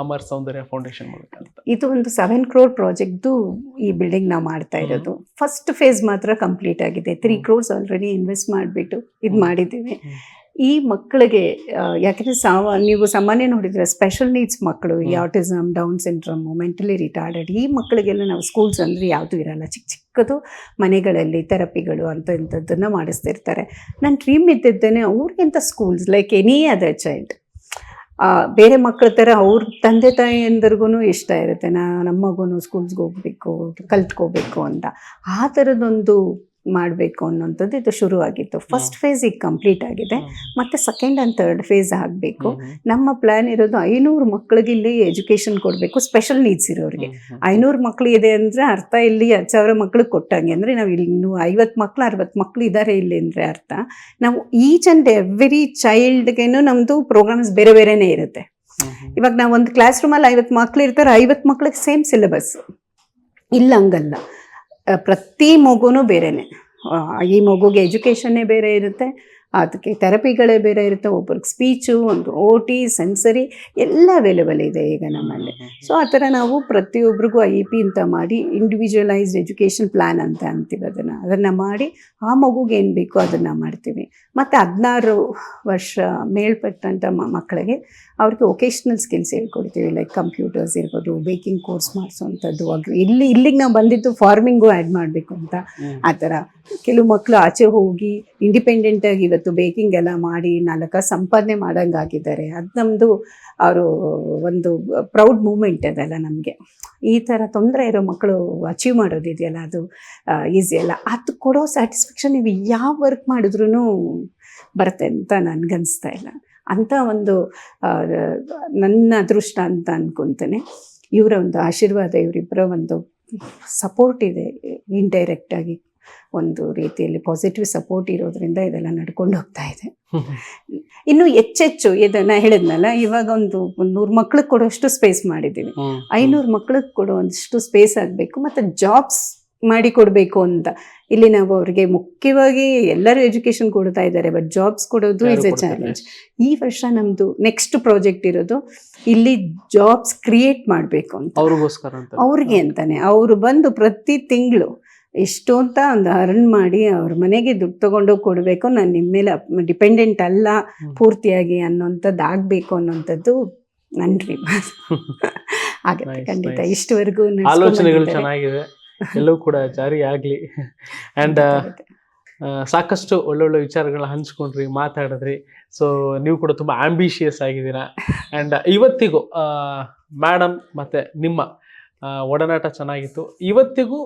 ಅಮರ್ ಸೌಂದರ್ಯ ಫೌಂಡೇಶನ್ ಮೂಲಕ ಅಂತ? ಇದು ಒಂದು ಸೆವೆನ್ ಕ್ರೋರ್ ಪ್ರಾಜೆಕ್ಟ್ದು ಈ ಬಿಲ್ಡಿಂಗ್ ನಾವು ಮಾಡ್ತಾ ಇರೋದು. ಫಸ್ಟ್ ಫೇಸ್ ಮಾತ್ರ ಕಂಪ್ಲೀಟ್ ಆಗಿದೆ. ತ್ರೀ. ಕ್ರೋರ್ಸ್ ಆಲ್ರೆಡಿ ಇನ್ವೆಸ್ಟ್ ಮಾಡಿಬಿಟ್ಟು ಇದು. ಮಾಡಿದ್ದೀವಿ. ಈ ಮಕ್ಕಳಿಗೆ ಯಾಕೆಂದರೆ ಸಾವ ನೀವು ಸಾಮಾನ್ಯ ನೋಡಿದರೆ ಸ್ಪೆಷಲ್ ನೀಡ್ಸ್ ಮಕ್ಕಳು ಈ autism Down syndrome mentally retarded ಈ ಮಕ್ಕಳಿಗೆಲ್ಲ ನಾವು ಸ್ಕೂಲ್ಸ್ ಅಂದರೆ ಯಾವುದು ಇರಲ್ಲ. ಚಿಕ್ಕ ಚಿಕ್ಕದು ಮನೆಗಳಲ್ಲಿ ಥೆರಪಿಗಳು ಅಂತ ಇಂಥದ್ದನ್ನು ಮಾಡಿಸ್ತಿರ್ತಾರೆ. ನನ್ನ ಡ್ರೀಮ್ ಇದ್ದಿದ್ದೇನೆ ಅವ್ರಿಗಿಂತ schools like any other child ಬೇರೆ ಮಕ್ಕಳ ಥರ ಅವ್ರ ತಂದೆ ತಾಯಿಯಂದ್ರಿಗೂ ಇಷ್ಟ ಇರುತ್ತೆ. ನಾ ನಮ್ಮ ಮಗುನು ಸ್ಕೂಲ್ಸ್ಗೆ ಹೋಗ್ಬೇಕು, ಕಲ್ತ್ಕೋಬೇಕು ಅಂತ. ಆ ಥರದೊಂದು ಮಾಡಬೇಕು ಅನ್ನೋಂಥದ್ದು ಇದು ಶುರು ಆಗಿತ್ತು ಫಸ್ಟ್ ಫೇಸ್ ಈಗ ಕಂಪ್ಲೀಟ್ ಆಗಿದೆ. ಮತ್ತೆ ಸೆಕೆಂಡ್ ಆ್ಯಂಡ್ ಥರ್ಡ್ ಫೇಸ್ ಆಗಬೇಕು. ನಮ್ಮ ಪ್ಲ್ಯಾನ್ ಇರೋದು ಐನೂರು ಮಕ್ಕಳಿಗೆ ಇಲ್ಲಿ ಎಜುಕೇಷನ್ ಕೊಡಬೇಕು ಸ್ಪೆಷಲ್ ನೀಡ್ಸ್ ಇರೋರಿಗೆ. ಐನೂರು ಮಕ್ಕಳು ಇದೆ ಅಂದರೆ ಅರ್ಥ ಇಲ್ಲಿ ಹತ್ತು ಸಾವಿರ ಮಕ್ಳಿಗೆ ಕೊಟ್ಟಂಗೆ. ಅಂದರೆ ನಾವು ಇಲ್ಲಿ ಇನ್ನೂ ಐವತ್ತು ಮಕ್ಕಳು ಅರವತ್ತು ಮಕ್ಕಳು ಇದ್ದಾರೆ ಇಲ್ಲಿ ಅಂದರೆ ಅರ್ಥ. ನಾವು ಈಚ್ ಆ್ಯಂಡ್ ಎವ್ರಿ ಚೈಲ್ಡ್ಗೇನು ನಮ್ಮದು ಪ್ರೋಗ್ರಾಮ್ಸ್ ಬೇರೆ ಬೇರೆನೇ ಇರುತ್ತೆ. ಇವಾಗ ನಾವು ಒಂದು ಕ್ಲಾಸ್ ರೂಮಲ್ಲಿ ಐವತ್ತು ಮಕ್ಳು ಇರ್ತಾರೆ ಐವತ್ತು ಮಕ್ಳಿಗೆ ಸೇಮ್ ಸಿಲೆಬಸ್ ಇಲ್ಲ ಹಂಗಲ್ಲ. ಪ್ರತಿ ಮಗುನೂ ಬೇರೆನೆ. ಈ ಮಗುಗೆ ಎಜುಕೇಷನ್ನೇ ಬೇರೆ ಇರುತ್ತೆ ಅದಕ್ಕೆ ಥೆರಪಿಗಳೇ ಬೇರೆ ಇರುತ್ತೆ ಒಬ್ರಿಗೆ ಸ್ಪೀಚು ಒಂದು ಓ ಟಿ ಸೆನ್ಸರಿ ಎಲ್ಲ ಅವೈಲೇಬಲ್ ಇದೆ ಈಗ ನಮ್ಮಲ್ಲಿ. ಸೊ ಆ ಥರ ನಾವು ಪ್ರತಿಯೊಬ್ಬರಿಗೂ ಐ ಪಿ ಅಂತ ಮಾಡಿ ಇಂಡಿವಿಜುವಲೈಸ್ಡ್ ಎಜುಕೇಷನ್ ಪ್ಲ್ಯಾನ್ ಅಂತ ಅಂತೀವಿ ಅದನ್ನು. ಅದನ್ನು ಮಾಡಿ ಆ ಮಗುಗೆ ಏನು ಬೇಕೋ ಅದನ್ನು ಮಾಡ್ತೀವಿ. ಮತ್ತು ಹದಿನಾರು ವರ್ಷ ಮೇಲ್ಪಟ್ಟಂಥ ಮಕ್ಕಳಿಗೆ ಅವ್ರಿಗೆ ವೊಕೇಶ್ನಲ್ ಸ್ಕಿಲ್ಸ್ ಹೇಳ್ಕೊಡ್ತೀವಿ ಲೈಕ್ ಕಂಪ್ಯೂಟರ್ಸ್ ಇರ್ಬೋದು ಬೇಕಿಂಗ್ ಕೋರ್ಸ್ ಮಾಡಿಸೋವಂಥದ್ದು ಅಗ್ರಿ ಇಲ್ಲಿ ಇಲ್ಲಿಗೆ ನಾವು ಬಂದಿದ್ದು ಫಾರ್ಮಿಂಗು ಆ್ಯಡ್ ಮಾಡಬೇಕು ಅಂತ. ಆ ಥರ. ಕೆಲವು ಮಕ್ಕಳು ಆಚೆ ಹೋಗಿ ಇಂಡಿಪೆಂಡೆಂಟಾಗಿ ಇವತ್ತು ಬೇಕಿಂಗ್ ಎಲ್ಲ ಮಾಡಿ ನಾಲ್ಕ ಸಂಪಾದನೆ ಮಾಡೋಂಗಾಗಿದ್ದಾರೆ. ಅದು ನಮ್ಮದು ಅವರು ಒಂದು ಪ್ರೌಡ್ ಮೂಮೆಂಟ್ ಅದೆಲ್ಲ ನಮಗೆ. ಈ ಥರ ತೊಂದರೆ ಇರೋ ಮಕ್ಕಳು ಅಚೀವ್ ಮಾಡೋದಿದೆಯಲ್ಲ ಅದು ಈಸಿ ಅಲ್ಲ. ಅದು ಕೊಡೋ ಸ್ಯಾಟಿಸ್ಫ್ಯಾಕ್ಷನ್ ನೀವು ಯಾವ ವರ್ಕ್ ಮಾಡಿದ್ರೂ ಬರುತ್ತೆ ಅಂತ ನನಗನ್ನಿಸ್ತಾ ಇಲ್ಲ. ಅಂಥ ಒಂದು ನನ್ನ ಅದೃಷ್ಟ ಅಂತ ಅಂದ್ಕೊತೇನೆ ಇವರ ಒಂದು ಆಶೀರ್ವಾದ ಇವರಿಬ್ಬರ ಒಂದು ಸಪೋರ್ಟ್ ಇದೆ ಇಂಡೈರೆಕ್ಟಾಗಿ ಒಂದು ರೀತಿಯಲ್ಲಿ ಪಾಸಿಟಿವ್ ಸಪೋರ್ಟ್ ಇರೋದ್ರಿಂದ ಇದೆಲ್ಲ ನಡ್ಕೊಂಡು ಹೋಗ್ತಾ ಇದೆ. ಇನ್ನು ಹೆಚ್ಚೆಚ್ಚು ಇದನ್ನ ಹೇಳಿದ್ನಲ್ಲ ಇವಾಗ ಒಂದು ನೂರ್ ನೂರು ಮಕ್ಳಿಗೆ ಕೊಡುವಷ್ಟು ಸ್ಪೇಸ್ ಮಾಡಿದ್ದೀವಿ. ಐನೂರು ಮಕ್ಳಿಗೆ ಕೊಡುವಷ್ಟು ಸ್ಪೇಸ್ ಆಗಬೇಕು ಮತ್ತು ಜಾಬ್ಸ್ ಮಾಡಿ ಕೊಡಬೇಕು ಅಂತ. ಇಲ್ಲಿ ನಾವು ಅವ್ರಿಗೆ ಮುಖ್ಯವಾಗಿ ಎಲ್ಲರೂ ಎಜುಕೇಶನ್ ಕೊಡ್ತಾ ಇದ್ದಾರೆ ಬಟ್ ಜಾಬ್ಸ್ ಕೊಡೋದು ಇಸ್ ಎ ಚಾಲೆಂಜ್ ಈ ವರ್ಷ ನಮ್ದು ನೆಕ್ಸ್ಟ್ ಪ್ರಾಜೆಕ್ಟ್ ಇರೋದು ಇಲ್ಲಿ ಜಾಬ್ಸ್ ಕ್ರಿಯೇಟ್ ಮಾಡಬೇಕು ಅಂತ. ಅವ್ರಿಗೆ ಅಂತಾನೆ. ಅವರು ಬಂದು ಪ್ರತಿ ತಿಂಗಳು ಎಷ್ಟು ಅಂತ ಒಂದು ಅರ್ನ್ ಮಾಡಿ ಅವ್ರ ಮನೆಗೆ ದುಡ್ಡು ತಗೊಂಡೋಗಿ ಕೊಡಬೇಕು. ನಾನು ನಿಮ್ಮ ಮೇಲೆ ಡಿಪೆಂಡೆಂಟ್ ಅಲ್ಲ ಪೂರ್ತಿಯಾಗಿ ಅನ್ನೋಂಥದ್ದು ಆಗಬೇಕು ಅನ್ನೋಂಥದ್ದು ನನ್ನ ಡ್ರೀಮ್ ಆಗುತ್ತೆ ಖಂಡಿತ. ಇಷ್ಟವರೆಗೂ ಆಲೋಚನೆಗಳು ಚೆನ್ನಾಗಿದೆ. ಎಲ್ಲವೂ ಕೂಡ ಜಾರಿ ಆಗಲಿ. ಅಂಡ್ ಸಾಕಷ್ಟು ಒಳ್ಳೊಳ್ಳೆ ವಿಚಾರಗಳನ್ನ ಹಂಚ್ಕೊಂಡ್ರಿ ಮಾತಾಡಿದ್ರಿ. ಸೊ ನೀವು ಕೂಡ ತುಂಬ ಆಂಬಿಷಿಯಸ್ ಆಗಿದ್ದೀರಾ. ಅಂಡ್ ಇವತ್ತಿಗೂ ಮೇಡಮ್ ಮತ್ತೆ ನಿಮ್ಮ ಒಡನಾಟ ಚೆನ್ನಾಗಿತ್ತು. ಇವತ್ತಿಗೂ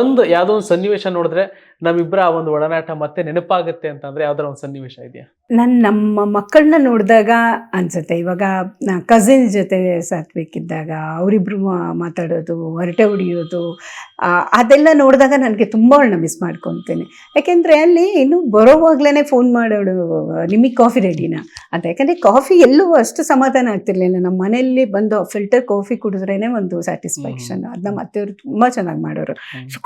ಒಂದು ಯಾವುದೋ ಒಂದು ಸನ್ನಿವೇಶ ನೋಡಿದ್ರೆ ನಮ್ಮಿಬ್ಬರ ಆ ಒಂದು ಒಡನಾಟ ಮತ್ತೆ ನೆನಪಾಗುತ್ತೆ ಅಂತಂದ್ರೆ ಯಾವ್ದಾರ ಒಂದು ಸನ್ನಿವೇಶ ಇದೆಯಾ? ನಾನು ನಮ್ಮ ಮಕ್ಕಳನ್ನ ನೋಡಿದಾಗ ಅನ್ಸುತ್ತೆ. ಇವಾಗ ಕಸಿನ್ ಜೊತೆ ಸಾತ್ವಿಕಿದ್ದಾಗ ಅವರಿಬ್ರು ಮಾತಾಡೋದು ಹೊರಟೆ ಹೊಡಿಯೋದು ಅದೆಲ್ಲ ನೋಡಿದಾಗ ನನಗೆ ತುಂಬ ಅವಳನ್ನ ಮಿಸ್ ಮಾಡ್ಕೊತೇನೆ. ಯಾಕೆಂದ್ರೆ ಅಲ್ಲಿ ಇನ್ನು ಬರೋವಾಗ್ಲೇ ಫೋನ್ ಮಾಡೋಳು ನಿಮಗೆ ಕಾಫಿ ರೆಡಿನಾ ಅಂತ. ಯಾಕಂದ್ರೆ ಕಾಫಿ ಎಲ್ಲೂ ಅಷ್ಟು ಸಮಾಧಾನ ಆಗ್ತಿರ್ಲಿಲ್ಲ. ನಮ್ಮ ಮನೆಯಲ್ಲಿ ಬಂದು ಫಿಲ್ಟರ್ ಕಾಫಿ ಕುಡಿದ್ರೇ ಒಂದು ಸ್ಯಾಟಿಸ್ಫ್ಯಾಕ್ಷನ್ ಅದನ್ನ ಮತ್ತೆ ಅವರು ತುಂಬ ಚೆನ್ನಾಗಿ ಮಾಡೋರು.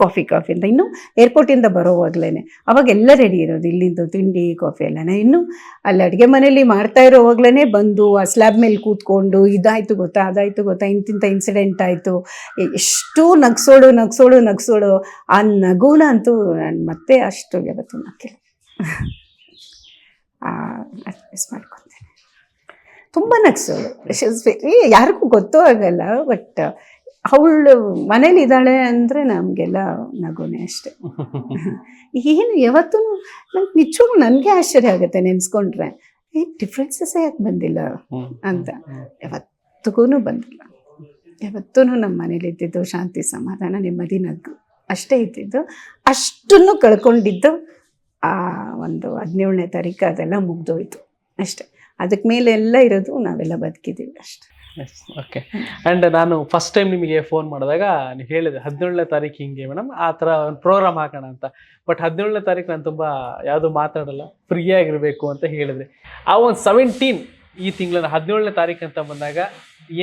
ಕಾಫಿ ಕಾಫಿ ಅಂತ. ಇನ್ನು ಏರ್ಪೋರ್ಟಿಂದ ಬರೋವಾಗ್ಲೇ ಅವಾಗೆಲ್ಲ ರೆಡಿ ಇರೋದು. ಇಲ್ಲಿಂದು ತಿಂಡಿ ಕಾಫಿ ಎಲ್ಲ ಇನ್ನು ಅಲ್ಲಿ ಅಡುಗೆ ಮನೇಲಿ ಮಾಡ್ತಾ ಇರೋವಾಗ್ಲೇ ಬಂದು ಆ ಸ್ಲ್ಯಾಬ್ ಮೇಲೆ ಕೂತ್ಕೊಂಡು ಇದಾಯಿತು ಗೊತ್ತಾ, ಅದಾಯಿತು ಗೊತ್ತಾ ಇಂತಿಂಥ ಇನ್ಸಿಡೆಂಟ್ ಆಯಿತು. ಎಷ್ಟು ನಗ್ಸೋಳು ನಗ್ಸೋಳು ನಗ್ಸೋಳು. ಆ ನಗುನ ಅಂತೂ ನಾನು ಮತ್ತೆ ಅಷ್ಟು ಯಾವತ್ತೂ ನಕ್ಕಿಲ್ಲ. ಮಿಸ್ ಮಾಡ್ಕೊತೇನೆ. ತುಂಬ ನಗ್ಸೋಳು. ಯಾರಿಗೂ ಗೊತ್ತೂ ಆಗಲ್ಲ ಬಟ್ ಅವಳು ಮನೇಲಿ ಇದ್ದಾಳೆ ಅಂದರೆ ನಮಗೆಲ್ಲ ನಗುನೆ ಅಷ್ಟೆ. ಏನು ಯಾವತ್ತೂ ನಂಗೆ ನಿಜವಾಗ್ಲೂ ನನಗೆ ಆಶ್ಚರ್ಯ ಆಗುತ್ತೆ ನೆನೆಸ್ಕೊಂಡ್ರೆ. ಏ ಡಿಫ್ರೆನ್ಸಸ್ಸೇ ಯಾಕೆ ಬಂದಿಲ್ಲ ಅಂತ. ಯಾವತ್ತಿಗೂ ಬಂದಿಲ್ಲ. ಯಾವತ್ತೂ ನಮ್ಮ ಮನೇಲಿ ಇದ್ದಿದ್ದು ಶಾಂತಿ ಸಮಾಧಾನ ನೆಮ್ಮದಿ ನಗು ಅಷ್ಟೇ ಇದ್ದಿದ್ದು. ಅಷ್ಟನ್ನು ಕಳ್ಕೊಂಡಿದ್ದು ಆ ಒಂದು ಹದಿನೇಳನೇ ತಾರೀಕು ಅದೆಲ್ಲ ಮುಗ್ದೋಯ್ತು ಅಷ್ಟೇ. ಅದಕ್ಕೆ ಮೇಲೆ ಎಲ್ಲ ಇರೋದು ನಾವೆಲ್ಲ ಬದುಕಿದ್ದೀವಿ ಅಷ್ಟೇ. ಓಕೆ ಆ್ಯಂಡ್ ನಾನು ಫಸ್ಟ್ ಟೈಮ್ ನಿಮಗೆ ಫೋನ್ ಮಾಡಿದಾಗ ನೀವು ಹೇಳಿದೆ ಹದಿನೇಳನೇ ತಾರೀಕು ಹಿಂಗೆ ಮೇಡಮ್ ಆ ಥರ ಒಂದು ಪ್ರೋಗ್ರಾಮ್ ಹಾಕೋಣ ಅಂತ. ಬಟ್ ಹದಿನೇಳನೇ ತಾರೀಕು ನಾನು ತುಂಬ ಯಾವುದು ಮಾತಾಡಲ್ಲ ಫ್ರೀ ಆಗಿರಬೇಕು ಅಂತ ಹೇಳಿದ್ರಿ. ಆ ಒಂದು ಸೆವೆಂಟೀನ್ ಈ ತಿಂಗಳ ಹದಿನೇಳನೇ ತಾರೀಕು ಅಂತ ಬಂದಾಗ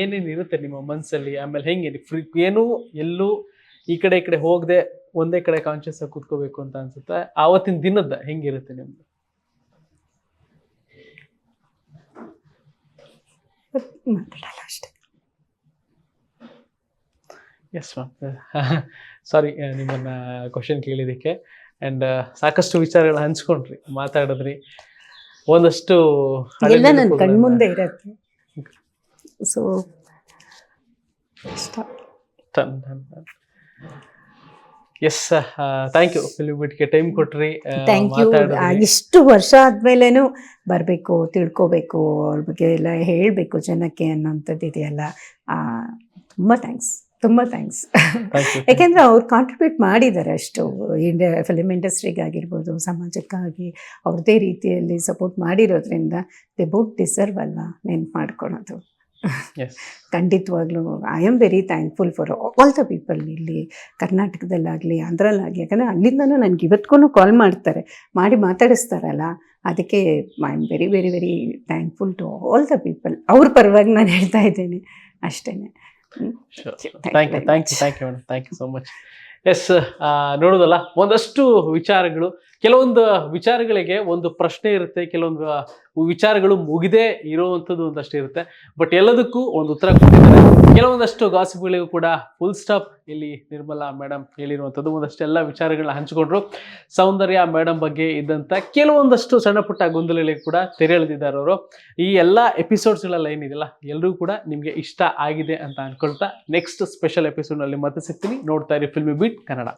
ಏನೇನು ಇರುತ್ತೆ ನಿಮ್ಮ ಮನಸ್ಸಲ್ಲಿ ಆಮೇಲೆ ಹೆಂಗೆ ಫ್ರೀ ಏನೂ ಎಲ್ಲೂ ಈ ಕಡೆ ಈ ಕಡೆ ಹೋಗದೆ ಒಂದೇ ಕಡೆ ಕಾನ್ಷಿಯಸ್ ಆಗಿ ಕೂತ್ಕೋಬೇಕು ಅಂತ ಅನ್ಸುತ್ತೆ? ಆವತ್ತಿನ ದಿನದ ಹೆಂಗಿರುತ್ತೆ ನಿಮ್ದು? ಮಾತಾಡಲ್ಲ ಅಷ್ಟೇ. ಎಸ್ ಮ್ಯಾಮ್ ಸಾರಿ ನಿಮ್ಮನ್ನ ಕ್ವಶನ್ ಕೇಳಿದಕ್ಕೆ ಅಂಡ್ ಸಾಕಷ್ಟು ವಿಚಾರಗಳ ಹಂಚ್ಕೊಂಡ್ರಿ ಮಾತಾಡಿದ್ರಿ. ಒಂದಷ್ಟು ಎಲ್ಲ ನನ್ನ ಕಣ್ಮುಂದೆ ಇರತ್ತೆ. ಸೊ ಇಷ್ಟ. ಎಸ್ ಥ್ಯಾಂಕ್ ಯು ಫಿಲ್ಮ್ ಬಿಟ್ಗೆ ಟೈಮ್ ಕೊಟ್ರಿ. ಥ್ಯಾಂಕ್ ಯು ಇಷ್ಟು ವರ್ಷ ಆದ್ಮೇಲೇನು ಬರಬೇಕು ತಿಳ್ಕೊಬೇಕು ಅವ್ರ ಬಗ್ಗೆ ಎಲ್ಲ ಹೇಳಬೇಕು ಜನಕ್ಕೆ ಅನ್ನೋಂಥದ್ದು ಇದೆಯಲ್ಲ. ತುಂಬ ಥ್ಯಾಂಕ್ಸ್ ತುಂಬ ಥ್ಯಾಂಕ್ಸ್ ಯಾಕೆಂದರೆ ಅವ್ರು ಕಾಂಟ್ರಿಬ್ಯೂಟ್ ಮಾಡಿದ್ದಾರೆ ಅಷ್ಟು. ಇಂಡಿಯಾ ಫಿಲಿಮ್ ಇಂಡಸ್ಟ್ರಿಗಾಗಿರ್ಬೋದು ಸಮಾಜಕ್ಕಾಗಿ ಅವ್ರದೇ ರೀತಿಯಲ್ಲಿ ಸಪೋರ್ಟ್ ಮಾಡಿರೋದ್ರಿಂದ ದೆ ಬೋಟ್ ಡಿಸರ್ವ್ ಅಲ್ವಾ ನೆನ್ಪು ಮಾಡ್ಕೊಳೋದು. ಖಂಡಿತವಾಗ್ಲೂ I am very thankful for all the people ಇಲ್ಲಿ ಕರ್ನಾಟಕದಲ್ಲಾಗಲಿ ಆಂಧ್ರಲ್ಲಾಗಲಿ ಯಾಕಂದರೆ ಅಲ್ಲಿಂದನೂ ನನಗೆ ಇವತ್ತಿಗೂ ಕಾಲ್ ಮಾಡ್ತಾರೆ ಮಾಡಿ ಮಾತಾಡಿಸ್ತಾರಲ್ಲ ಅದಕ್ಕೆ I am very very very thankful to all the people ಅವ್ರ ಪರವಾಗಿ ನಾನು ಹೇಳ್ತಾ ಇದ್ದೇನೆ ಅಷ್ಟೇ thank you so much yes ನೋಡೋದಲ್ಲ ಒಂದಷ್ಟು ವಿಚಾರಗಳು ಕೆಲವೊಂದು ವಿಚಾರಗಳಿಗೆ ಒಂದು ಪ್ರಶ್ನೆ ಇರುತ್ತೆ, ಕೆಲವೊಂದು ವಿಚಾರಗಳು ಮುಗಿದೇ ಇರುವಂಥದ್ದು ಒಂದಷ್ಟು ಇರುತ್ತೆ. ಬಟ್ ಎಲ್ಲದಕ್ಕೂ ಒಂದು ಉತ್ತರ ಕೊಟ್ಟಿದ್ದಾರೆ. ಕೆಲವೊಂದಷ್ಟು ಗಾಸಿಪ್ಗಳಿಗೂ ಕೂಡ ಫುಲ್ ಸ್ಟಾಪ್ ಇಲ್ಲಿ ನಿರ್ಮಲಾ ಮೇಡಮ್ ಹೇಳಿರುವಂಥದ್ದು. ಒಂದಷ್ಟು ಎಲ್ಲ ವಿಚಾರಗಳನ್ನ ಹಂಚಿಕೊಂಡ್ರು. ಸೌಂದರ್ಯ ಮೇಡಮ್ ಬಗ್ಗೆ ಇದ್ದಂಥ ಕೆಲವೊಂದಷ್ಟು ಸಣ್ಣ ಪುಟ್ಟ ಗೊಂದಲಗಳಿಗೆ ಕೂಡ ತೆರೆ ಎಳೆದಿದ್ದಾರೆ ಅವರು. ಈ ಎಲ್ಲ ಎಪಿಸೋಡ್ಸ್ಗಳೆಲ್ಲ ಏನಿದೆಯಲ್ಲ ಎಲ್ಲರೂ ಕೂಡ ನಿಮಗೆ ಇಷ್ಟ ಆಗಿದೆ ಅಂತ ಅನ್ಕೊಳ್ತಾ ನೆಕ್ಸ್ಟ್ ಸ್ಪೆಷಲ್ ಎಪಿಸೋಡ್ನಲ್ಲಿ ಮತ್ತೆ ಸಿಗ್ತೀನಿ. ನೋಡ್ತಾ ಇರಿ ಫಿಲ್ಮಿ ಬೀಟ್ ಕನ್ನಡ